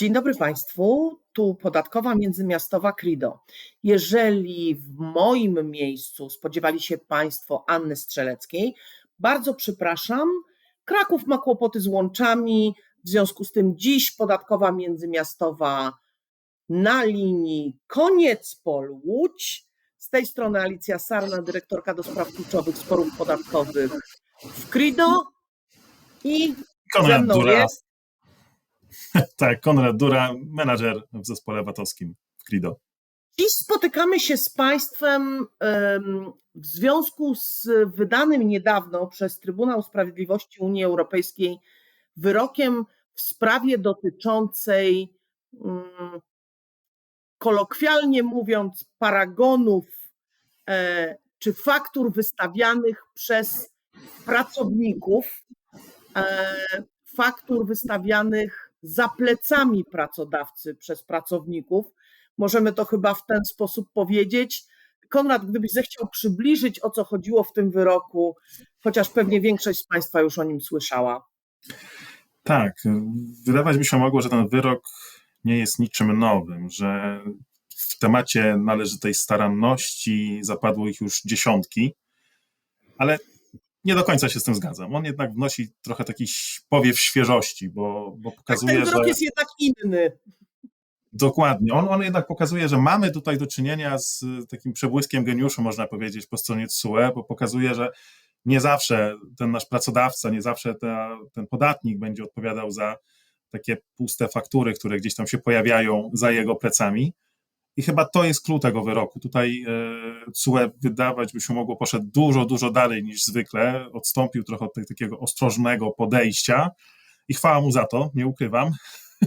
Dzień dobry Państwu, tu podatkowa międzymiastowa Krido. Jeżeli w moim miejscu spodziewali się Państwo Anny Strzeleckiej, bardzo przepraszam. Kraków ma kłopoty z łączami, w związku z tym dziś podatkowa międzymiastowa na linii Koniec Pol Łódź. Z tej strony Alicja Sarna, dyrektorka do spraw kluczowych sporów podatkowych w Krido i ze mną Dura, jest tak, Konrad Dura, menadżer w zespole VAT-owskim w Krido. Dziś spotykamy się z Państwem em, w związku z wydanym niedawno przez Trybunał Sprawiedliwości Unii Europejskiej wyrokiem w sprawie dotyczącej, mm, kolokwialnie mówiąc, paragonów e, czy faktur wystawianych przez pracowników, e, faktur wystawianych za plecami pracodawcy przez pracowników. Możemy to chyba w ten sposób powiedzieć. Konrad, gdybyś zechciał przybliżyć, o co chodziło w tym wyroku, chociaż pewnie większość z Państwa już o nim słyszała. Tak, wydawać by się mogło, że ten wyrok nie jest niczym nowym, że w temacie należytej staranności zapadło ich już dziesiątki, ale nie do końca się z tym zgadzam. On jednak wnosi trochę taki powiew świeżości, bo, bo Tak, pokazuje, ten wyrok że... jest jednak inny. Dokładnie. On, on jednak pokazuje, że mamy tutaj do czynienia z takim przebłyskiem geniuszu, można powiedzieć, po stronie TSUE, bo pokazuje, że nie zawsze ten nasz pracodawca, nie zawsze ta, ten podatnik będzie odpowiadał za takie puste faktury, które gdzieś tam się pojawiają za jego plecami. I chyba to jest klucz tego wyroku. Tutaj e, TSUE wydawać by się mogło poszedł dużo, dużo dalej niż zwykle. Odstąpił trochę od tego takiego ostrożnego podejścia i chwała mu za to, nie ukrywam.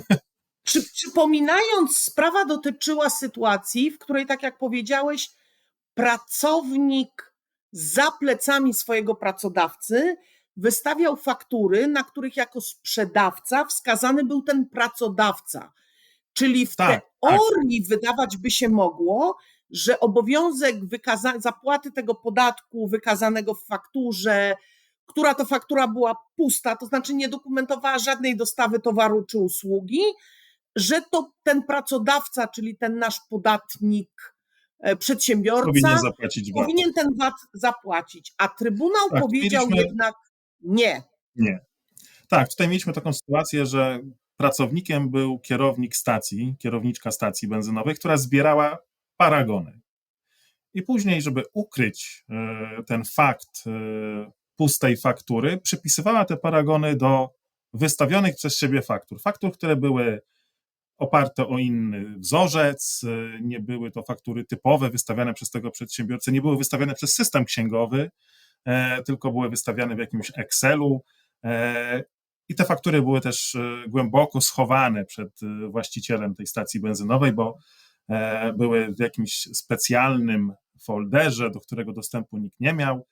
Przy, przypominając, sprawa dotyczyła sytuacji, w której, tak jak powiedziałeś, pracownik za plecami swojego pracodawcy wystawiał faktury, na których jako sprzedawca wskazany był ten pracodawca. Czyli w Tak, teorii wydawać by się mogło, że obowiązek zapłaty tego podatku wykazanego w fakturze, która to faktura była pusta, to znaczy nie dokumentowała żadnej dostawy towaru czy usługi, że to ten pracodawca, czyli ten nasz podatnik, e, przedsiębiorca, powinien ten VAT zapłacić. A Trybunał Tak, powiedział mieliśmy- jednak nie. Nie. Tak, tutaj mieliśmy taką sytuację, że pracownikiem był kierownik stacji, kierowniczka stacji benzynowej, która zbierała paragony. I później, żeby ukryć e, ten fakt e, pustej faktury, przypisywała te paragony do wystawionych przez siebie faktur. Faktur, które były oparte o inny wzorzec, e, nie były to faktury typowe wystawiane przez tego przedsiębiorcę, nie były wystawiane przez system księgowy, tylko były wystawiane w jakimś Excelu. I te faktury były też e, głęboko schowane przed e, właścicielem tej stacji benzynowej, bo e, były w jakimś specjalnym folderze, do którego dostępu nikt nie miał.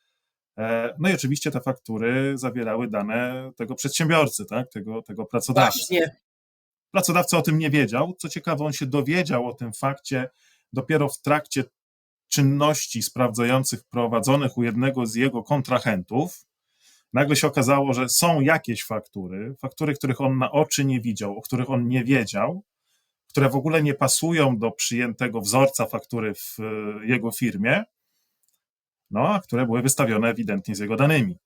No i oczywiście te faktury zawierały dane tego przedsiębiorcy, tak? tego, tego pracodawcy. Właśnie. Pracodawca o tym nie wiedział. Co ciekawe, on się dowiedział o tym fakcie dopiero w trakcie czynności sprawdzających prowadzonych u jednego z jego kontrahentów. Nagle się okazało, że są jakieś faktury, faktury, których on na oczy nie widział, o których on nie wiedział, które w ogóle nie pasują do przyjętego wzorca faktury w e, jego firmie, no a które były wystawione ewidentnie z jego danymi.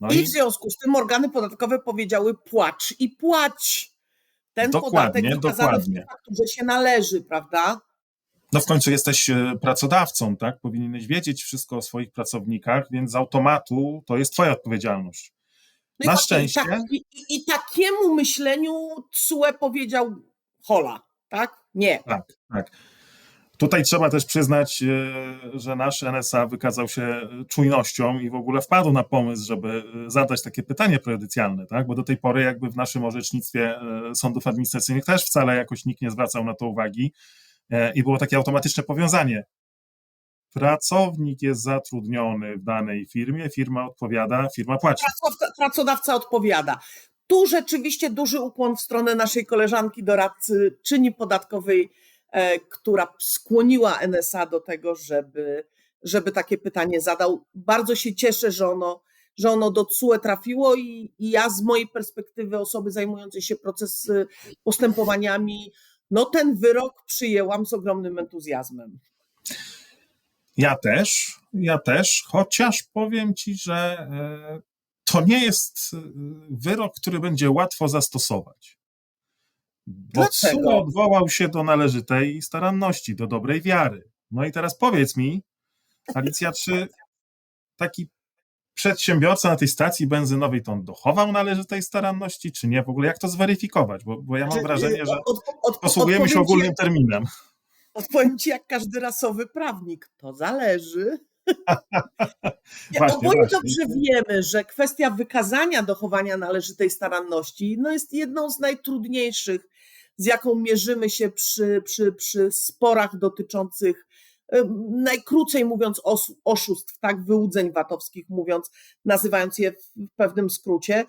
No I w związku z tym organy podatkowe powiedziały płacz i płać. Ten Dokładnie, podatek w dokładnie. tej fakturze się należy, prawda? No w końcu jesteś e, pracodawcą, tak? Powinieneś wiedzieć wszystko o swoich pracownikach, więc z automatu to jest twoja odpowiedzialność. No i Na tak- szczęście. Tak, i, i, I takiemu myśleniu TSUE powiedział hola, tak? Nie. Tak, tak. Tutaj trzeba też przyznać, e, że nasz NSA wykazał się czujnością i w ogóle wpadł na pomysł, żeby e, zadać takie pytanie prejudycjalne, tak? Bo do tej pory jakby w naszym orzecznictwie e, sądów administracyjnych też wcale jakoś nikt nie zwracał na to uwagi e, i było takie automatyczne powiązanie. Pracownik jest zatrudniony w danej firmie, firma odpowiada, firma płaci. Pracodawca, pracodawca odpowiada. Tu rzeczywiście duży ukłon w stronę naszej koleżanki doradcy czyni podatkowej, e, która skłoniła NSA do tego, żeby, żeby takie pytanie zadał. Bardzo się cieszę, że ono że ono do CUE trafiło i, i ja z mojej perspektywy osoby zajmującej się proces y, postępowaniami, no ten wyrok przyjęłam z ogromnym entuzjazmem. Ja też, ja też, chociaż powiem ci, że e, to nie jest e, wyrok, który będzie łatwo zastosować. Bo CUE odwołał się do należytej staranności, do dobrej wiary. No i teraz powiedz mi, Alicja, czy taki przedsiębiorca na tej stacji benzynowej to on dochował należytej staranności, czy nie? W ogóle jak to zweryfikować? Bo, bo ja mam znaczy, wrażenie, że od, od, posługujemy się ogólnym terminem. Odpowiem ci jak każdy rasowy prawnik. To zależy. właśnie, Oboje dobrze wiemy, że kwestia wykazania dochowania należytej staranności no jest jedną z najtrudniejszych, z jaką mierzymy się przy, przy, przy sporach dotyczących najkrócej mówiąc oszustw, tak, wyłudzeń VAT-owskich mówiąc, nazywając je w pewnym skrócie,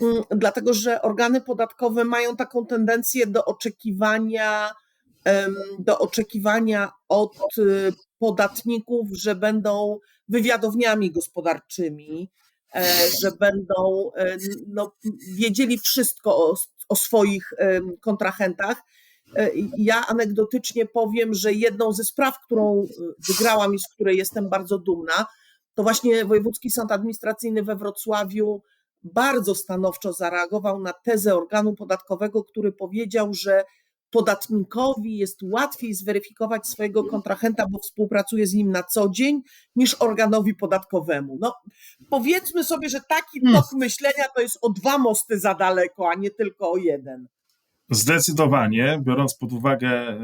mm, dlatego że organy podatkowe mają taką tendencję do oczekiwania, do oczekiwania od y, podatników, że będą wywiadowniami gospodarczymi, e, że będą e, no, wiedzieli wszystko o, o swoich kontrahentach ja anegdotycznie powiem, że jedną ze spraw, którą e, wygrałam i z której jestem bardzo dumna, to właśnie Wojewódzki Sąd Administracyjny we Wrocławiu bardzo stanowczo zareagował na tezę organu podatkowego, który powiedział, że podatnikowi jest łatwiej zweryfikować swojego kontrahenta, bo współpracuje z nim na co dzień, niż organowi podatkowemu. No, powiedzmy sobie, że taki hmm. tok myślenia to jest o dwa mosty za daleko, a nie tylko o jeden. Zdecydowanie, biorąc pod uwagę e,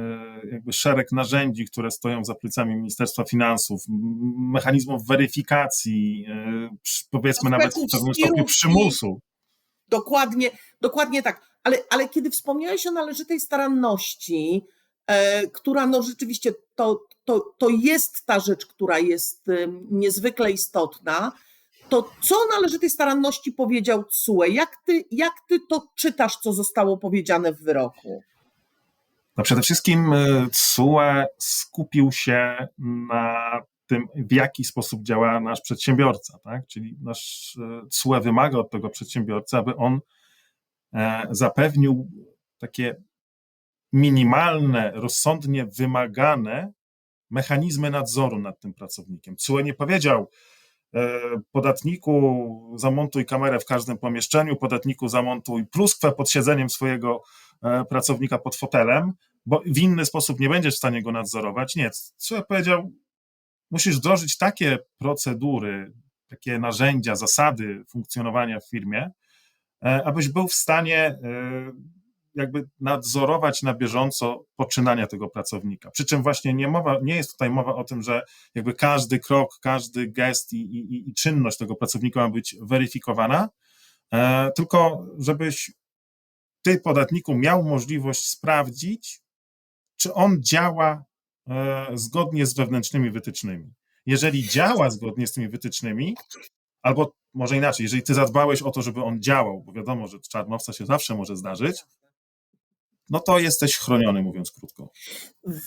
jakby szereg narzędzi, które stoją za plecami Ministerstwa Finansów, mechanizmów weryfikacji, e, powiedzmy nawet w pewnym stopniu przymusu. Dokładnie, dokładnie tak. Ale, ale kiedy wspomniałeś o należytej staranności, e, która no rzeczywiście to, to, to jest ta rzecz, która jest niezwykle istotna, to co należy tej staranności powiedział CUE? Jak ty, jak ty to czytasz, co zostało powiedziane w wyroku? No przede wszystkim e, CUE skupił się na tym, w jaki sposób działa nasz przedsiębiorca, tak? Czyli nasz e, CUE wymaga od tego przedsiębiorcy, aby on e, zapewnił takie minimalne, rozsądnie wymagane mechanizmy nadzoru nad tym pracownikiem. CUE nie powiedział, E, podatniku zamontuj kamerę w każdym pomieszczeniu, podatniku zamontuj pluskwę pod siedzeniem swojego e, pracownika pod fotelem, bo w inny sposób nie będziesz w stanie go nadzorować. Nie, co ja powiedział, musisz wdrożyć takie procedury, takie narzędzia, zasady funkcjonowania w firmie, e, abyś był w stanie jakby nadzorować na bieżąco poczynania tego pracownika. Przy czym właśnie nie, mowa, nie jest tutaj mowa o tym, że jakby każdy krok, każdy gest i, i, i czynność tego pracownika ma być weryfikowana, e, tylko żebyś ty, podatniku, miał możliwość sprawdzić, czy on działa e, zgodnie z wewnętrznymi wytycznymi. Jeżeli działa zgodnie z tymi wytycznymi, albo może inaczej, jeżeli ty zadbałeś o to, żeby on działał, bo wiadomo, że czarnowca się zawsze może zdarzyć, no to jesteś chroniony, mówiąc krótko.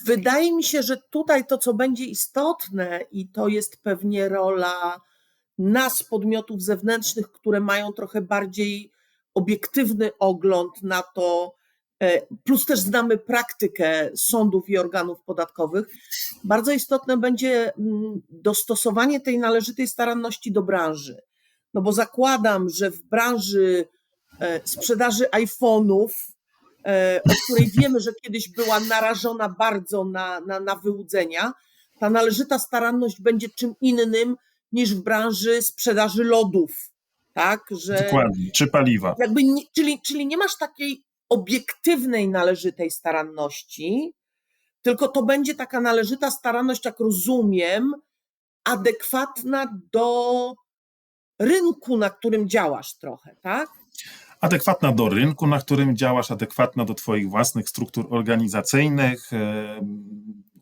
Wydaje mi się, że tutaj to, co będzie istotne, i to jest pewnie rola nas, podmiotów zewnętrznych, które mają trochę bardziej obiektywny ogląd na to, e, plus też znamy praktykę sądów i organów podatkowych. Bardzo istotne będzie mm, dostosowanie tej należytej staranności do branży. No bo zakładam, że w branży e, sprzedaży iPhone'ów o której wiemy, że kiedyś była narażona bardzo na, na, na wyłudzenia, ta należyta staranność będzie czym innym niż w branży sprzedaży lodów. Tak, że Dokładnie, czy paliwa. Jakby czyli, czyli nie masz takiej obiektywnej, należytej staranności, tylko to będzie taka należyta staranność, jak rozumiem, adekwatna do rynku, na którym działasz trochę, tak? Adekwatna do rynku, na którym działasz, adekwatna do Twoich własnych struktur organizacyjnych, e,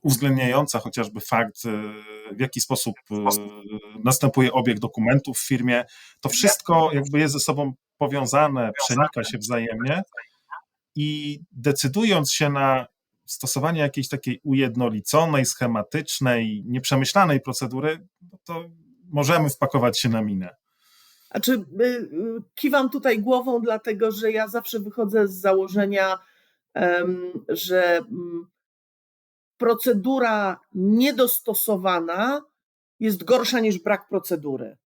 uwzględniająca chociażby fakt, e, w jaki sposób e, następuje obieg dokumentów w firmie. To wszystko jakby jest ze sobą powiązane, przenika się wzajemnie i decydując się na stosowanie jakiejś takiej ujednoliconej, schematycznej, nieprzemyślanej procedury, no to możemy wpakować się na minę. Znaczy, y, y, kiwam tutaj głową, dlatego że ja zawsze wychodzę z założenia, że mm, procedura niedostosowana jest gorsza niż brak procedury.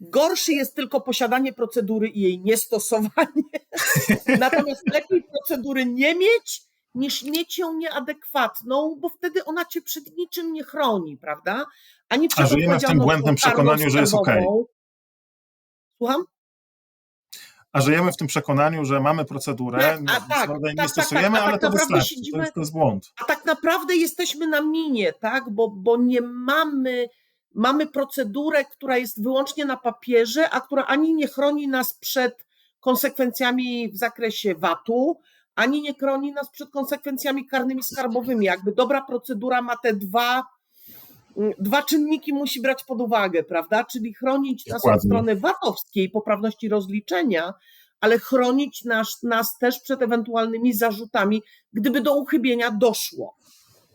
Gorszy jest tylko posiadanie procedury i jej niestosowanie. Natomiast lepiej procedury nie mieć, niż mieć ją nieadekwatną, bo wtedy ona cię przed niczym nie chroni, prawda? Ani przed A żyjemy w tym błędnym przekonaniu, że jest okej. karną-skarbową. Słucham? A żyjemy w tym przekonaniu, że mamy procedurę, Tak, a nie, tak, prawda, tak, nie tak, stosujemy, tak, ale tak to wystarczy. To siedzimy- jest, to jest błąd. A tak naprawdę jesteśmy na minie, tak? Bo, bo nie mamy, mamy procedurę, która jest wyłącznie na papierze, a która ani nie chroni nas przed konsekwencjami w zakresie VAT-u, ani nie chroni nas przed konsekwencjami karnymi skarbowymi. Jakby dobra procedura ma te dwa, dwa czynniki musi brać pod uwagę, prawda? Czyli chronić nas od strony VAT-owskiej, poprawności rozliczenia, ale chronić nas, nas też przed ewentualnymi zarzutami, gdyby do uchybienia doszło.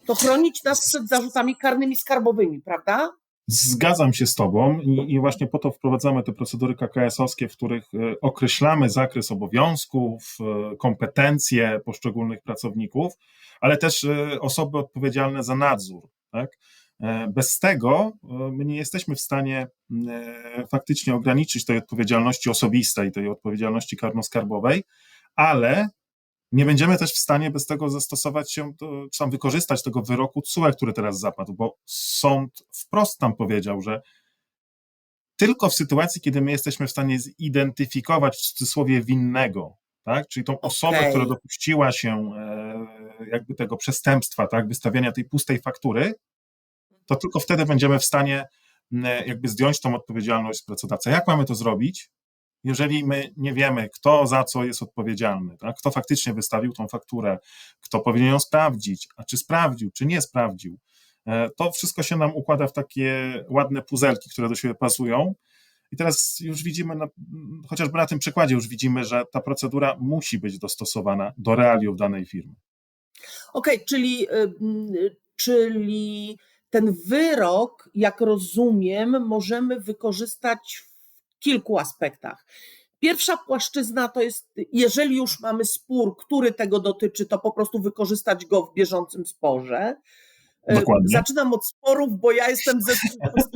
To chronić nas przed zarzutami karnymi skarbowymi, prawda? Zgadzam się z Tobą i, i właśnie po to wprowadzamy te procedury KKS-owskie, w których e, określamy zakres obowiązków, e, kompetencje poszczególnych pracowników, ale też e, osoby odpowiedzialne za nadzór. Tak? E, Bez tego e, my nie jesteśmy w stanie e, faktycznie ograniczyć tej odpowiedzialności osobistej, tej odpowiedzialności karno-skarbowej, ale nie będziemy też w stanie bez tego zastosować się, do, czy tam wykorzystać tego wyroku TSUE, który teraz zapadł, bo sąd wprost tam powiedział, że tylko w sytuacji, kiedy my jesteśmy w stanie zidentyfikować w cudzysłowie winnego, tak? czyli tą osobę, Okej. która dopuściła się jakby tego przestępstwa, tak? wystawiania tej pustej faktury, to tylko wtedy będziemy w stanie m, jakby zdjąć tą odpowiedzialność z pracodawcy. Jak mamy to zrobić? jeżeli my nie wiemy, kto za co jest odpowiedzialny, tak? kto faktycznie wystawił tą fakturę, kto powinien ją sprawdzić, a czy sprawdził, czy nie sprawdził, e, to wszystko się nam układa w takie ładne puzelki, które do siebie pasują. I teraz już widzimy, na, chociażby na tym przykładzie, już widzimy, że ta procedura musi być dostosowana do realiów danej firmy. Okej, czyli, y, y, czyli ten wyrok, jak rozumiem, możemy wykorzystać w kilku aspektach. Pierwsza płaszczyzna to jest, jeżeli już mamy spór, który tego dotyczy, to po prostu wykorzystać go w bieżącym sporze. Y, Dokładnie. Zaczynam od sporów, bo ja jestem ze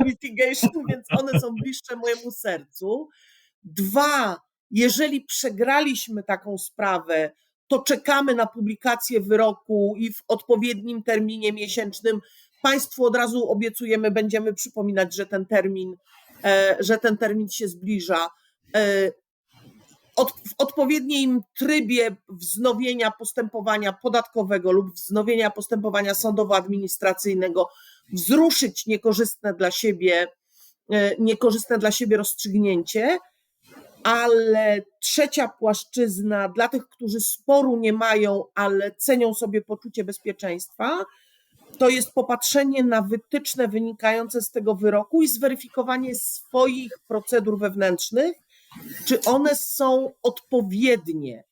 litigation, więc one są bliższe mojemu sercu. Dwa, jeżeli przegraliśmy taką sprawę, to czekamy na publikację wyroku i w odpowiednim terminie miesięcznym Państwu od razu obiecujemy, będziemy przypominać, że ten termin, e, że ten termin się zbliża. E, Od, w odpowiednim trybie wznowienia postępowania podatkowego lub wznowienia postępowania sądowo-administracyjnego wzruszyć niekorzystne dla siebie, e, niekorzystne dla siebie rozstrzygnięcie, ale trzecia płaszczyzna dla tych, którzy sporu nie mają, ale cenią sobie poczucie bezpieczeństwa, to jest popatrzenie na wytyczne wynikające z tego wyroku i zweryfikowanie swoich procedur wewnętrznych, czy one są odpowiednie.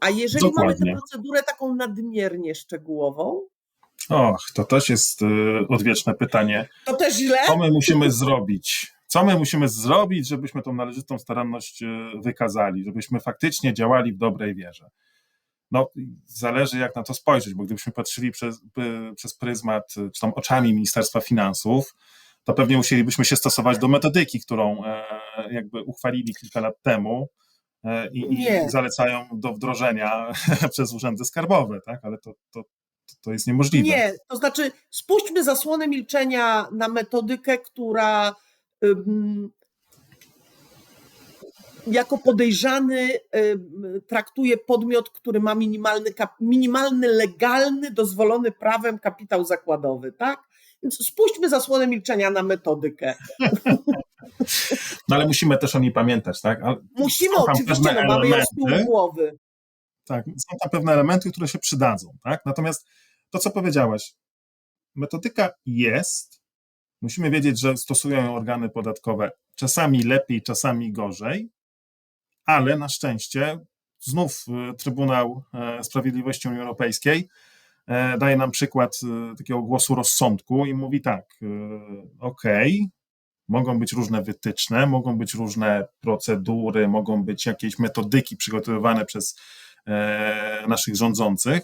A jeżeli mamy tę Dokładnie. procedurę taką nadmiernie szczegółową, Och, to też jest y, odwieczne pytanie. to też źle. Co my musimy zrobić? Co my musimy zrobić, żebyśmy tą należytą staranność e, wykazali, żebyśmy faktycznie działali w dobrej wierze? No, zależy jak na to spojrzeć, bo gdybyśmy patrzyli przez, przez pryzmat, e, czy tam oczami Ministerstwa Finansów, to pewnie musielibyśmy się stosować do metodyki, którą e, jakby uchwalili kilka lat temu e, i, i zalecają do wdrożenia przez urzędy skarbowe, tak? Ale to, to, to jest niemożliwe. Nie, to znaczy spuśćmy zasłonę milczenia na metodykę, która jako podejrzany ym, traktuje podmiot, który ma minimalny, minimalny legalny, dozwolony prawem kapitał zakładowy, tak? Więc spuśćmy zasłonę milczenia na metodykę. No ale musimy też o niej pamiętać, tak? Ale Musimy oczywiście, no mamy ją z tyłu głowy. Tak, są tam pewne elementy, które się przydadzą, tak? Natomiast to, co powiedziałaś, metodyka jest, musimy wiedzieć, że stosują ją organy podatkowe czasami lepiej, czasami gorzej, ale na szczęście znów y, Trybunał e, Sprawiedliwości Unii Europejskiej e, daje nam przykład e, takiego głosu rozsądku i mówi tak, okej, Mogą być różne wytyczne, mogą być różne procedury, mogą być jakieś metodyki przygotowywane przez e, naszych rządzących,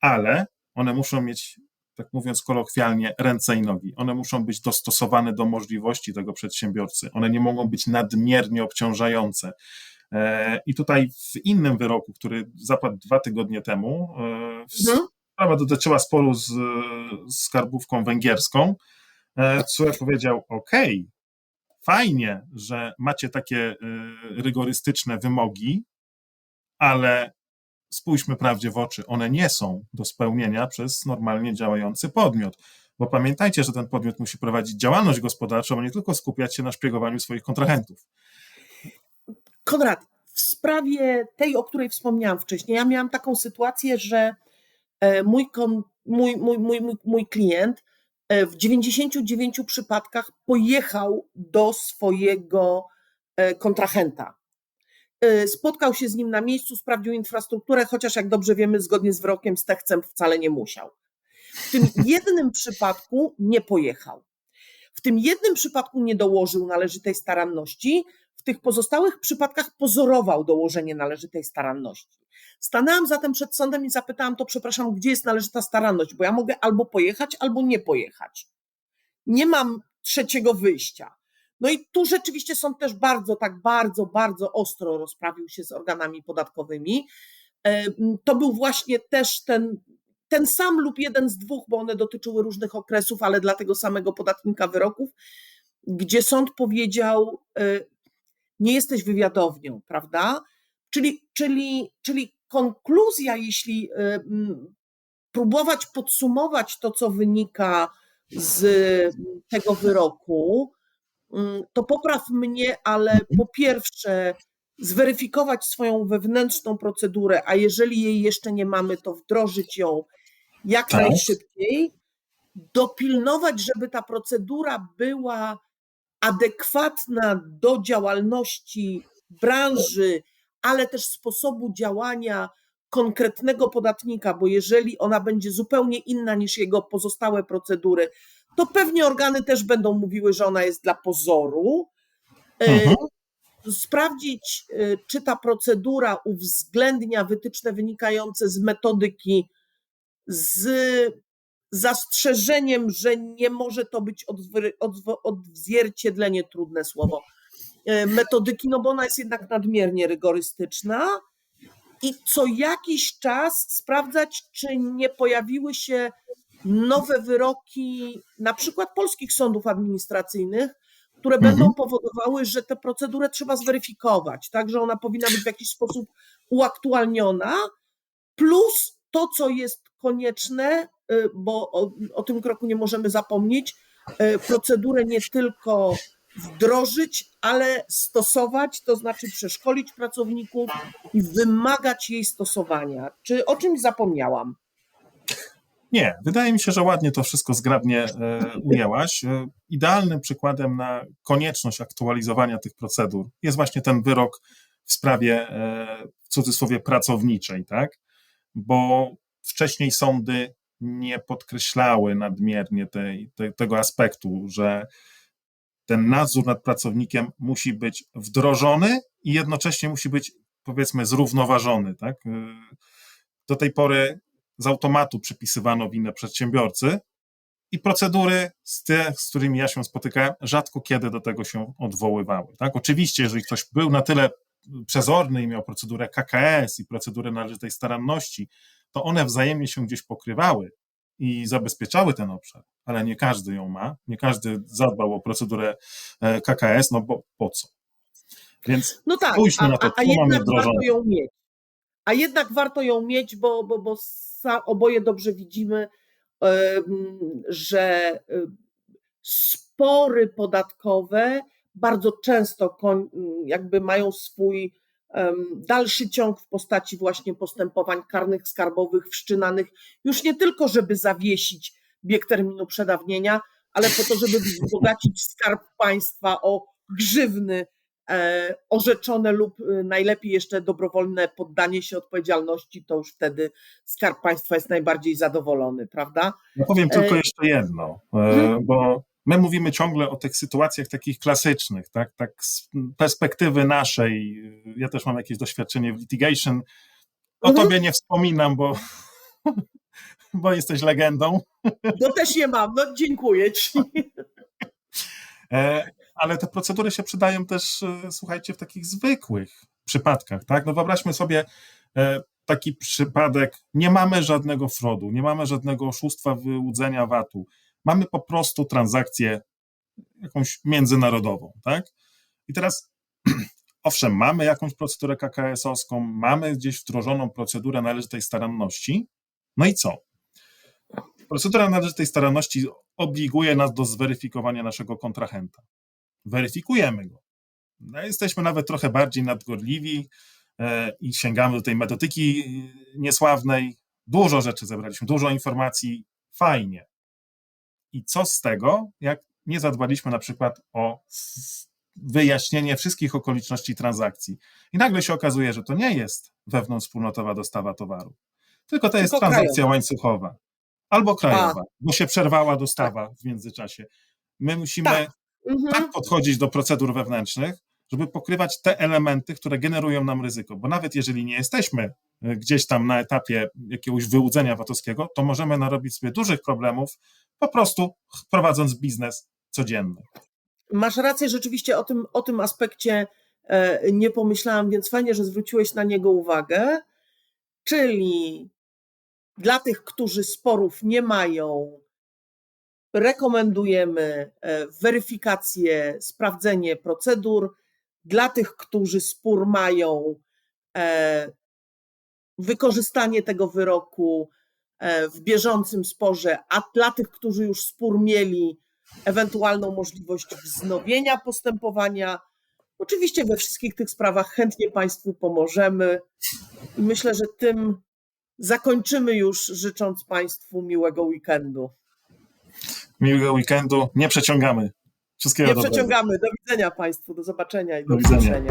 ale one muszą mieć, tak mówiąc kolokwialnie, ręce i nogi. One muszą być dostosowane do możliwości tego przedsiębiorcy. One nie mogą być nadmiernie obciążające. E, I tutaj w innym wyroku, który zapadł dwa tygodnie temu, e, mhm. sprawa dotyczyła sporu z, skarbówką węgierską, Cure powiedział: OK, fajnie, że macie takie e, rygorystyczne wymogi, ale spójrzmy prawdzie w oczy, one nie są do spełnienia przez normalnie działający podmiot. Bo pamiętajcie, że ten podmiot musi prowadzić działalność gospodarczą, a nie tylko skupiać się na szpiegowaniu swoich kontrahentów. Konrad, w sprawie tej, o której wspomniałam wcześniej, ja miałam taką sytuację, że e, mój, mój, mój, mój, mój klient E, w 99 przypadkach pojechał do swojego e, kontrahenta. E, spotkał się z nim na miejscu, sprawdził infrastrukturę, chociaż jak dobrze wiemy, zgodnie z wyrokiem z Techcem wcale nie musiał. W tym jednym przypadku nie pojechał. W tym jednym przypadku nie dołożył należytej staranności, w tych pozostałych przypadkach pozorował dołożenie należytej staranności. Stanęłam zatem przed sądem i zapytałam to, przepraszam, gdzie jest należyta staranność, bo ja mogę albo pojechać, albo nie pojechać. Nie mam trzeciego wyjścia. No i tu rzeczywiście sąd też bardzo, tak bardzo, bardzo ostro rozprawił się z organami podatkowymi. E, to był właśnie też ten, ten sam lub jeden z dwóch, bo one dotyczyły różnych okresów, ale dla tego samego podatnika wyroków, gdzie sąd powiedział, e, nie jesteś wywiadownią, prawda? Czyli, czyli, czyli konkluzja, jeśli y, próbować podsumować to, co wynika z tego wyroku, to popraw mnie, ale po pierwsze, zweryfikować swoją wewnętrzną procedurę, a jeżeli jej jeszcze nie mamy, to wdrożyć ją jak tak. najszybciej, dopilnować, żeby ta procedura była adekwatna do działalności branży, ale też sposobu działania konkretnego podatnika, bo jeżeli ona będzie zupełnie inna niż jego pozostałe procedury, to pewnie organy też będą mówiły, że ona jest dla pozoru. E, mhm. Sprawdzić, e, czy ta procedura uwzględnia wytyczne wynikające z metodyki, z zastrzeżeniem, że nie może to być odzwierciedlenie, trudne słowo, e, metodyki, no bo ona jest jednak nadmiernie rygorystyczna. I co jakiś czas sprawdzać, czy nie pojawiły się nowe wyroki, na przykład polskich sądów administracyjnych, które mhm. będą powodowały, że tę procedurę trzeba zweryfikować, tak, że ona powinna być w jakiś sposób uaktualniona, plus to, co jest konieczne, y, bo o, o tym kroku nie możemy zapomnieć, y, procedurę nie tylko wdrożyć, ale stosować, to znaczy przeszkolić pracowników i wymagać jej stosowania. Czy o czymś zapomniałam? Nie, wydaje mi się, że ładnie to wszystko zgrabnie e, ujęłaś. E, idealnym przykładem na konieczność aktualizowania tych procedur jest właśnie ten wyrok w sprawie, e, w cudzysłowie, pracowniczej, tak? Bo wcześniej sądy nie podkreślały nadmiernie tej, te, tego aspektu, że ten nadzór nad pracownikiem musi być wdrożony i jednocześnie musi być, powiedzmy, zrównoważony. Tak? Do tej pory z automatu przypisywano winę przedsiębiorcy i procedury z tych, z którymi ja się spotykałem, rzadko kiedy do tego się odwoływały. Tak? Oczywiście, jeżeli ktoś był na tyle przezorny i miał procedurę KKS i procedurę należytej staranności, to one wzajemnie się gdzieś pokrywały i zabezpieczały ten obszar, ale nie każdy ją ma, nie każdy zadbał o procedurę e, KKS, no bo po co? Więc no tak, spójrzmy a, na to, a, a jednak warto ją mieć. A jednak warto ją mieć, bo, bo, bo oboje dobrze widzimy, że spory podatkowe bardzo często jakby mają swój dalszy ciąg w postaci właśnie postępowań karnych, skarbowych, wszczynanych, już nie tylko, żeby zawiesić bieg terminu przedawnienia, ale po to, żeby wzbogacić skarb państwa o grzywny orzeczone lub y, najlepiej jeszcze dobrowolne poddanie się odpowiedzialności, to już wtedy skarb państwa jest najbardziej zadowolony, prawda? Ja powiem tylko e, jeszcze jedno, e, mhm. bo My mówimy ciągle o tych sytuacjach takich klasycznych, tak, tak z perspektywy naszej. Ja też mam jakieś doświadczenie w litigation. O Mhm. tobie nie wspominam, bo, bo jesteś legendą. No też je mam, no dziękuję ci. Ale te procedury się przydają też, e, słuchajcie, w takich zwykłych przypadkach, tak? No wyobraźmy sobie e, taki przypadek, nie mamy żadnego frodu, nie mamy żadnego oszustwa, wyłudzenia VAT-u. Mamy po prostu transakcję jakąś międzynarodową, tak? I teraz, owszem, mamy jakąś procedurę KKS-owską, mamy gdzieś wdrożoną procedurę należytej staranności, no i co? Procedura należytej staranności obliguje nas do zweryfikowania naszego kontrahenta. Weryfikujemy go. No, jesteśmy nawet trochę bardziej nadgorliwi e, i sięgamy do tej metodyki e, niesławnej. Dużo rzeczy zebraliśmy, dużo informacji, fajnie. I co z tego, jak nie zadbaliśmy na przykład o wyjaśnienie wszystkich okoliczności transakcji. I nagle się okazuje, że to nie jest wewnątrzwspólnotowa dostawa towaru, tylko to jest Tylko transakcja krajowa. łańcuchowa. Albo krajowa, bo się przerwała dostawa w międzyczasie. My musimy Tak. Mhm. tak podchodzić do procedur wewnętrznych, żeby pokrywać te elementy, które generują nam ryzyko. Bo nawet jeżeli nie jesteśmy y, gdzieś tam na etapie jakiegoś wyłudzenia VAT-owskiego, to możemy narobić sobie dużych problemów, po prostu prowadząc biznes codzienny. Masz rację, rzeczywiście o tym, o tym aspekcie e, nie pomyślałam, więc fajnie, że zwróciłeś na niego uwagę. Czyli dla tych, którzy sporów nie mają, rekomendujemy e, weryfikację, sprawdzenie procedur. Dla tych, którzy spór mają, e, wykorzystanie tego wyroku e, w bieżącym sporze, a dla tych, którzy już spór mieli, ewentualną możliwość wznowienia postępowania. Oczywiście we wszystkich tych sprawach chętnie Państwu pomożemy. I myślę, że tym zakończymy już, życząc Państwu miłego weekendu. Miłego weekendu, nie przeciągamy. Wszystkiego Nie dobrego. przeciągamy. Do widzenia Państwu, do zobaczenia i do, Do widzenia. usłyszenia.